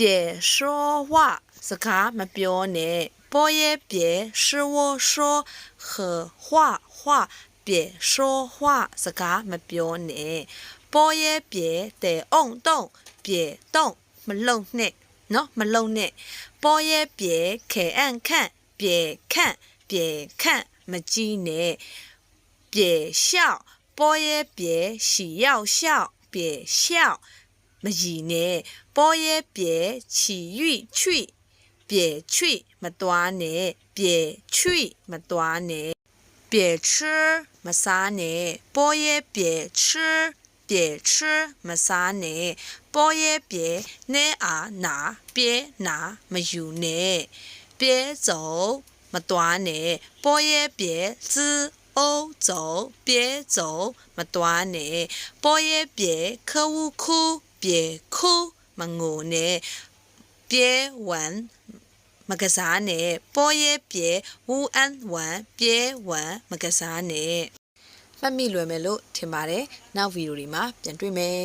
别说话，是卡没表呢。不也别是我说和画画，别说话，是卡没表呢。不也别得运动，别动没弄呢，喏没弄呢。不也别看看，别看别看没见呢。别笑，不也别需要笑，别笑。မရည်နဲ့波也别起欲去别去မသွားနဲ့别去မသွားနဲ့别吃မစားနဲ့波也别吃别吃မစားနဲ့波也别နဲ့အာနာ别နာမယူနဲ့别走မသွားနဲ့波也别之欧走别走မသွားနဲ့波也别客户哭 别哭မငိုနဲ့别玩မကစားနဲ့波也别乌安玩别玩မကစားနဲ့မှတ်မိလွယ်မယ်လို့ထင်ပါတယ်နောက်ဗီဒီယိုဒီမှာပြန်တွေ့မယ်